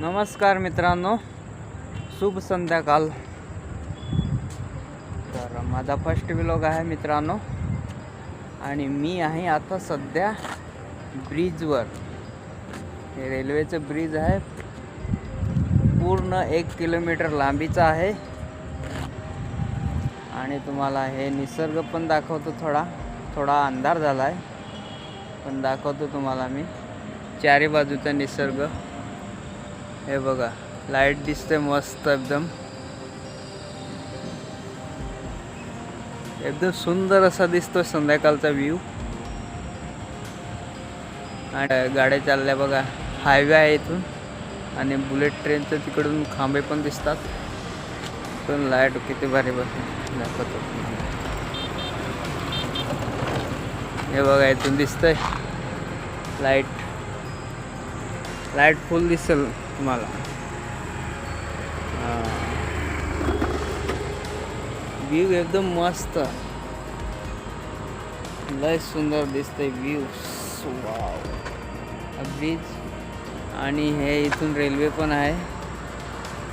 नमस्कार मित्रांनो शुभ संध्याकाळ. तर माझा फर्स्ट व्लॉग आहे मित्रांनो. आणि मी आहे आता सध्या ब्रिजवर हे रेल्वेचं ब्रिज आहे. पूर्ण एक किलोमीटर लांबीचा आहे. आणि तुम्हाला हे निसर्ग पण दाखवतो थोडा. थोडा अंधार झाला आहे पण दाखवतो तुम्हाला मी. चारी बाजूचा निसर्ग. हे बघा लाइट दिसते मस्त एकदम. एकदम सुंदर असा दिसतो संध्याकाळचा व्ह्यू आणि गाड्या चालल्या बघा हायवे आहे इथून. आणि बुलेट ट्रेनचं तिकडून खांबे पण दिसतात. पण लाइट किती भारी बस दाखवतो हे बघा इथून दिसतंय. लाइट. लाइट फुल दिसेल. तुम्हाला. व्ह्यू एकदम मस्त. लय सुंदर दिसतंय व्ह्यू ब्रिज आणि हे इथून रेल्वे पण आहे.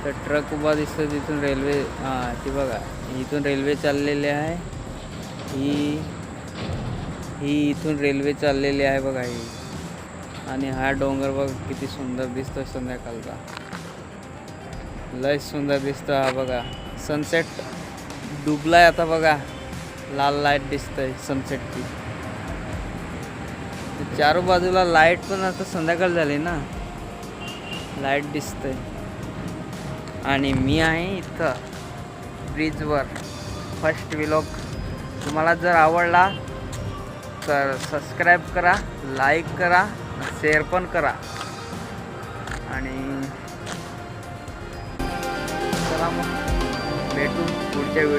तर ट्रक उभा दिसतो तिथून रेल्वे हां ती बघा. इथून रेल्वे चाललेली आहे. ही ही इथून रेल्वे चाललेली आहे बघा ही. आणि हा डोंगर बघ किती सुंदर दिसतोय संध्याकाळचा. लय सुंदर दिसतो हा बघा. सनसेट डुबलाय आता बघा. लाल लाइट दिसतंय सनसेटची चारो बाजूला लाइट पण आता संध्याकाळ झाली ना. लाइट दिसतंय. आणि मी आहे इथं ब्रिजवर फर्स्ट विलॉग तुम्हाला जर आवडला तर सबस्क्राईब करा लाईक करा. शेअर पण करा. आणि चला मग भेटू पुढच्या वेळी.